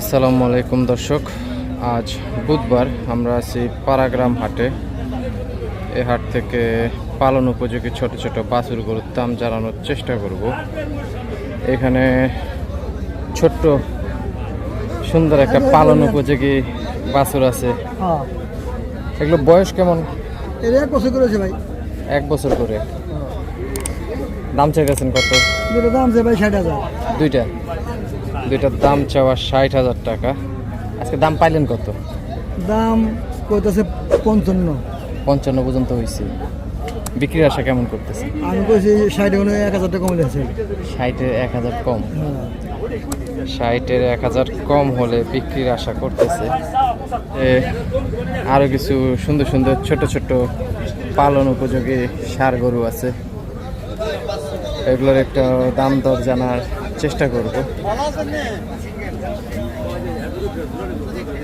আসসালামু আলাইকুম দর্শক আজ বুধবার আমরা আছি পারাগ্রাম হাটে। এ হাট থেকে পালন উপযোগী ছোট ছোট বাছুর গরুর দাম জানানোর চেষ্টা করব। এখানে ছোট্ট সুন্দর একটা পালন উপযোগী বাছুর আছে। হ্যাঁ। এগুলো বয়স কেমন? এক বছর করেছে ভাই। এক বছর করে। দাম চাইতেছেন কত? দুটো দাম আছে ভাই ষাট হাজার। দুইটা? দুইটার দাম চাওয়া ষাট হাজার টাকা। আজকে দাম পাইলেন কত? দাম কইতেছে পঞ্চান্ন। পঞ্চান্ন পর্যন্ত হয়েছে বিক্রির আশা কেমন করতেছে? আমি কইছি ষাট কোনো এক হাজার টাকা কমে যাচ্ছে। ষাটের এক হাজার কম। হ্যাঁ। ষাটের এক হাজার কম হলে বিক্রির আশা করতেছে। এ, আরও কিছু সুন্দর সুন্দর ছোট ছোট পালন উপযোগী সার গরু আছে। এগুলোর একটা দাম দর জানার চেষ্টা করব।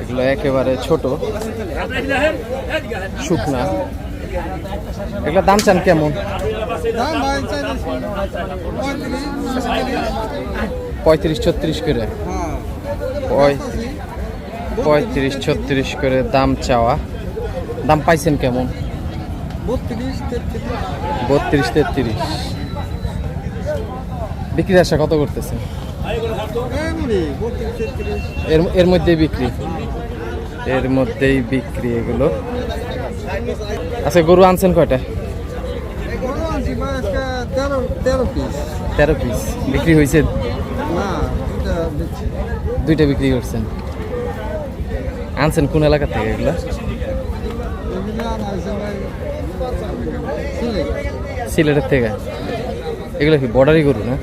এগুলো একেবারে ছোট। শুকনা। এগুলোর দাম চান কেমন? পঁয়ত্রিশ ছত্রিশ করে। পঁয়- পঁয়ত্রিশ ছত্রিশ করে দাম চাওয়া। দাম পাইছেন কেমন? বত্রিশ তেত্রিশ। বিক্রির আশা কত করতেছেন? তেত্রিশ এর এর মধ্যেই বিক্রি? এর মধ্যেই বিক্রি এগুলো। আচ্ছা গরু আনছেন কয়টা? তেরো পিস বিক্রি হয়েছে দুইটা বিক্রি করছেন। আনছেন কোন এলাকা থেকে এগুলো? সিলেটের থেকে। এগুলো কি বর্ডারি গরু না?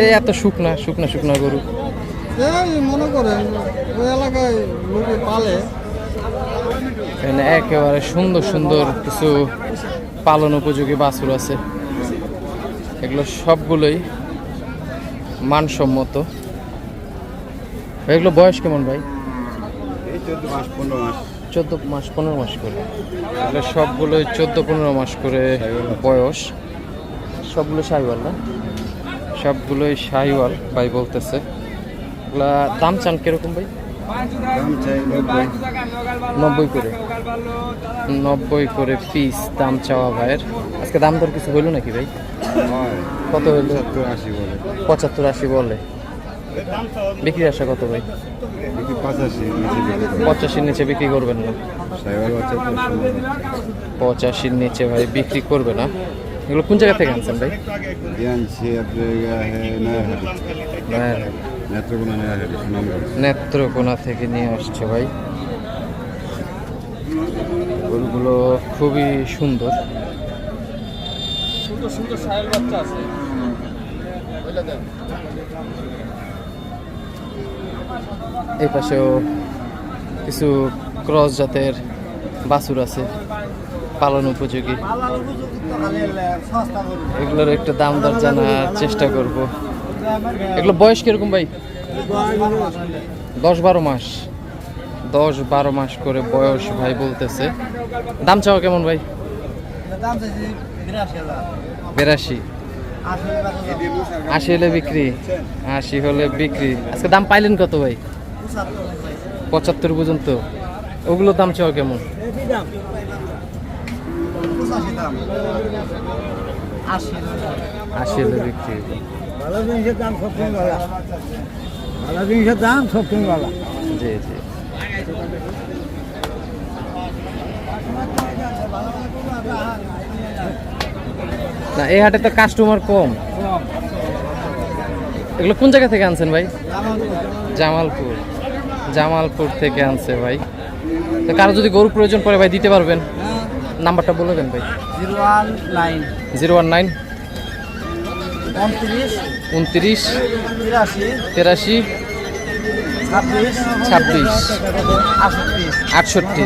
এই এত শুকনা শুকনা শুকনা গরু। এই মনে করেন ওই এলাকায় লোকে পালে। এখানে একেবারে সুন্দর সুন্দর কিছু পালন উপযোগী বাছুর আছে। এগুলো সবগুলোই মানসম্মত। এগুলো বয়স কেমন ভাই? চোদ্দ মাস পনেরো মাস। চোদ্দ মাস পনেরো মাস করে। এগুলো সবগুলোই চোদ্দ পনেরো মাস করে বয়স। সবগুলো শাহিওয়াল না? সবগুলোই শাহিওয়াল ভাই বলতেছে। এগুলা দাম চান কীরকম ভাই? দাম চাই নব্বই। নব্বই করে? নব্বই করে পিস দাম চাওয়া ভাইয়ের। আজকে দাম দর কিছু হইল নাকি ভাই? কত হইল? আশি বলে। পঁচাত্তর আশি বলে। বিক্রি আসা কত ভাই? পঁচাশির নিচে বিক্রি করবেন না। পঁচাশির নিচে ভাই বিক্রি করবে না। এগুলো কোন জায়গা থেকে আনছেন ভাই? আনছি নেত্রকোনা থেকে নিয়ে আসছে ভাই। গরুগুলো খুবই সুন্দর। এই পাশেও কিছু ক্রস জাতের বাছুর আছে। পালন উপযোগী? এগুলোর একটু দাম দর জানার চেষ্টা করব। এগুলো বয়স কীরকম ভাই? দশ বারো মাস। দশ বারো মাস করে বয়স ভাই বলতেছে। দাম চাওয়া কেমন ভাই? বিরাশি। আশি হলে বিক্রি। আশি হলে বিক্রি। আজকে দাম পাইলেন কত ভাই? পঁচাত্তর পর্যন্ত। ওগুলো দাম চাওয়া কেমন? আশি হলে বিক্রি। ভালো জিনিসের দাম সব ভালো ভালো জিনিসের দাম সব ভালো জি জি। না এই হাটে তো কাস্টমার কম। এগুলো কোন জায়গা থেকে আনছেন ভাই? জামালপুর। জামালপুর থেকে আনছে ভাই। তো কারও যদি গরু প্রয়োজন পড়ে ভাই দিতে পারবেন? নাম্বারটা বলে দেন ভাই। Zero one nine. Zero one nine. উনত্রিশ। উনত্রিশ। তিরাশি। তেরাশি। ছাব্বিশ। আটষট্টি।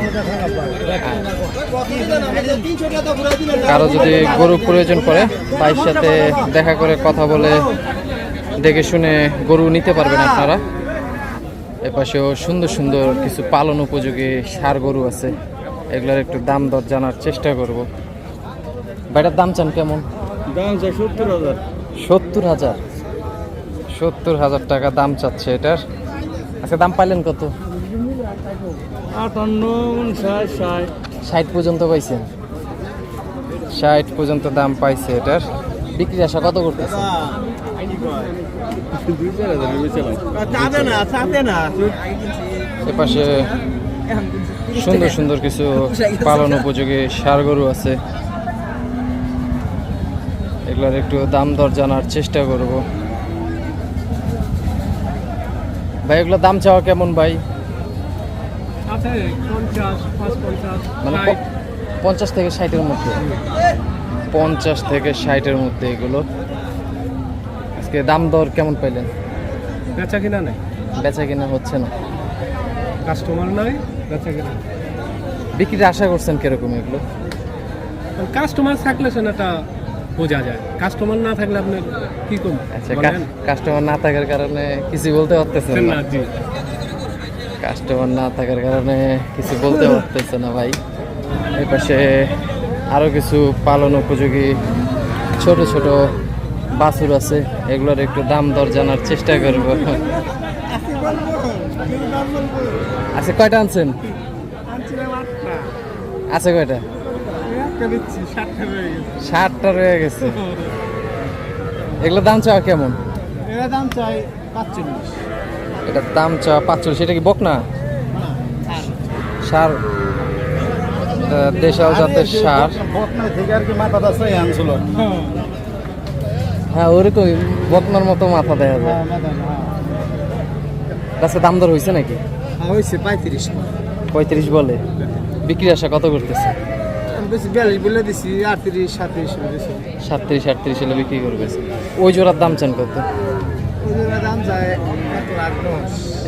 কারও যদি গরু প্রয়োজন পড়ে ভাইয়ের সাথে দেখা করে কথা বলে দেখে শুনে গরু নিতে পারবেন আপনারা। এপাশেও সুন্দর সুন্দর কিছু পালন উপযোগী সার গরু আছে। এগুলোর একটু দাম দর জানার চেষ্টা করব। ভাইটার দাম চান কেমন? দাম চাই সত্তর হাজার। সত্তর হাজার? সত্তর হাজার টাকা দাম চাচ্ছে এটার। আচ্ছা দাম পাইলেন কত? আটান্ন উনষাট ষাট। ষাট পর্যন্ত পাইছেন। ষাট পর্যন্ত দাম পাইছে এটার। বিক্রি আশা কত করতেছে এপাশে সুন্দর সুন্দর কিছু পালন উপযোগী সার গরু আছে। এগুলোর একটু দাম দর জানার চেষ্টা করব। ভাই এগুলো দাম চাওয়া কেমন ভাই? পঞ্চাশ মানে পঞ্চাশ থেকে ষাটের মধ্যে। পঞ্চাশ থেকে ষাটের মধ্যে এগুলো। আজকে দাম দর কেমন পাইলেন? বেচা কিনা নেই। বেচা কিনা হচ্ছে না। কাস্টমার নাই। বিক্রির আশা করছেন কীরকম এগুলো? কাস্টমার থাকলে সেটা বোঝা যায়। কাস্টমার না থাকলে আপনি কি করবেন আচ্ছা কাস্টমার না থাকার কারণে কিছু বলতে পারতেছেন না। কাস্টমার না থাকার কারণে কিছু বলতে পারতেছে না ভাই। এই পাশে আরও কিছু পালন উপযোগী ছোট ছোট বাছুর আছে এগুলোর একটু দাম দর জানার চেষ্টা করব। আচ্ছা কয়টা আনছেন? আছে কয়টা? ষাটটা রয়ে গেছে। এগুলোর দাম চাওয়া কেমন? এর দাম চাই পাঁচচল্লিশ এটার দাম চাওয়া পাঁচচল্লিশ। সেটা কি বক না? সার। দেশাল জাতের সার। আনছিল। হ্যাঁ ওরকমই বকনার মতো মাথা দেয়া যায়। আচ্ছা দাম দর হয়েছে নাকি? হয়েছে পঁয়ত্রিশ। পঁয়ত্রিশ বলে। বিক্রি আশা কত করতেছে? বিয়াল্লিশ বলে দিছি আটত্রিশ সাতত্রিশ সাতত্রিশ আটত্রিশ হলে বিক্রি করবে। ওই জোড়ার দাম চান কত?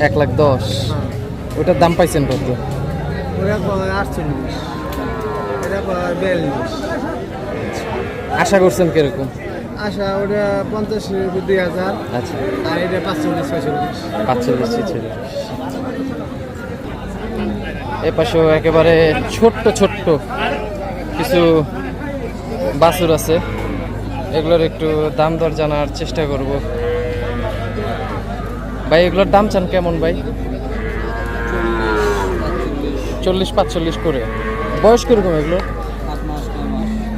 এক লাখ দশ। ওইটার দাম পাইছেন কত? আটচল্লিশ। আশা করছেন কীরকম? আচ্ছা ওটা পঞ্চাশ দুই হাজার। আচ্ছা। আর এটা পাঁচচল্লিশ ছয়চল্লিশ। পাঁচচল্লিশ ছেচল্লিশ এ পাশেও একেবারে ছোট্ট ছোট্ট কিছু বাছুর আছে। এগুলোর একটু দাম দর জানার চেষ্টা করব। ভাই এগুলোর দাম চান কেমন ভাই? চল্লিশ পাঁচচল্লিশ করে। বয়স কীরকম এগুলো?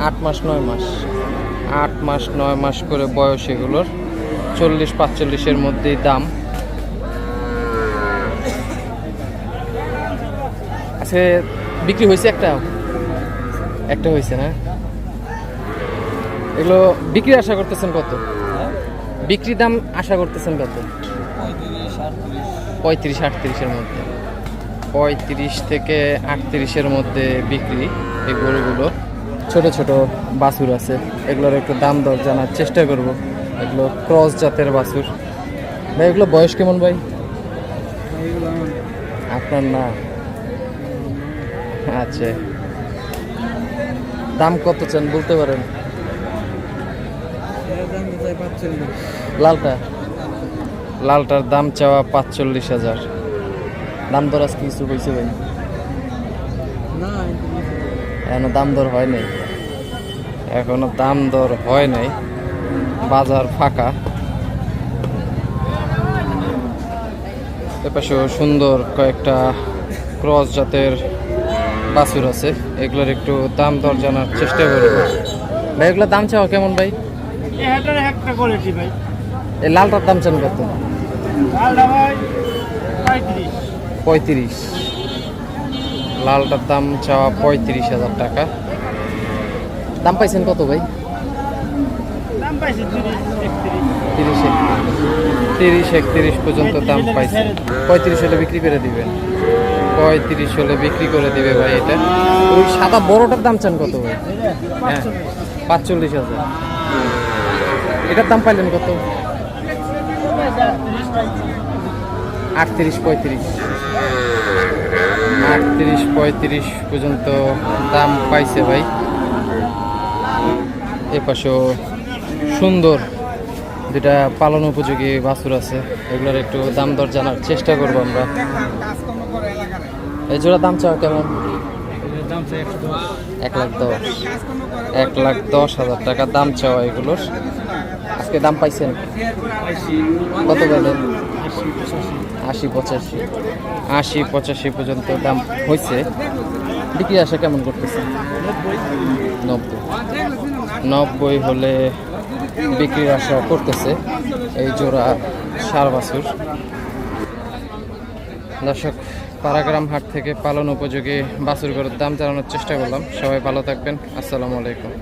আট মাস নয় মাস। আট মাস, নয় মাস করে বয়স এগুলোর। চল্লিশ পাঁচচল্লিশের মধ্যেই দাম। আজকে বিক্রি হয়েছে একটা? একটা হয়েছে না? এগুলো বিক্রি আশা করতেছেন কত? বিক্রি দাম আশা করতেছেন কত? পঁয়ত্রিশ আটত্রিশের মধ্যে। পঁয়ত্রিশ থেকে আটত্রিশের মধ্যে বিক্রি এই গরুগুলো। ছোট ছোট বাছুর আছে। এগুলোর একটু দাম দর জানার চেষ্টা করব। এগুলো ক্রস জাতের বাছুর। ভাই এগুলো বয়স কেমন ভাই? আপনার না? আচ্ছা। দাম কত চান বলতে পারেন? লালটা? লালটার দাম চাওয়া পাঁচচল্লিশ হাজার। দাম দর আজকে কিছু হয়েছে ভাই? না এখনও দাম দর হয় নাই। এখনও দাম দর হয় নাই। বাজার ফাঁকা। এপাশেও সুন্দর কয়েকটা ক্রস জাতের বাছুর আছে। এগুলোর একটু দাম দর জানার চেষ্টা করব ভাই এগুলোর দাম চাওয়া কেমন ভাই? একটা কোয়ালিটি ভাই। এই লালটার দাম চান কত? পঁয়ত্রিশ। লালটার দাম চাওয়া পঁয়ত্রিশ হাজার টাকা। দাম পাইছেন কত ভাই? তিরিশ একত্রিশ তিরিশ তিরিশ একত্রিশ। পর্যন্ত দাম পাইছে। পঁয়ত্রিশ হলে বিক্রি করে দিবেন। পঁয়ত্রিশ হলে বিক্রি করে দিবে ভাই এটা। ওই সাদা বড়টার দাম চান কত ভাই? হ্যাঁ পাঁচচল্লিশ হাজার। এটার দাম পাইলেন কত? আটত্রিশ পঁয়ত্রিশ। আটত্রিশ পঁয়ত্রিশ পর্যন্ত দাম পাইছে ভাই। এ পাশেও সুন্দর যেটা পালন উপযোগী বাছুর আছে, এগুলোর একটু দাম দর জানার চেষ্টা করব আমরা। এই জোড়া দাম চাও কেমন? এক লাখ দশ। এক লাখ দশ হাজার টাকা দাম চাওয়া এগুলোর। আজকে দাম পাইছেন? কত বলেন আশি পঁচাশি। আশি পঁচাশি পর্যন্ত দাম হয়েছে বিক্রি আসা কেমন করতেছে? নব্বই। নব্বই হলে বিক্রির আশা করতেছে। এই জোড়া সার বাছুর। দর্শক, পারাগ্রাম হাট থেকে পালন উপযোগী বাছুর গরুর দাম জানানোর চেষ্টা করলাম। সবাই ভালো থাকবেন। আসসালামু আলাইকুম।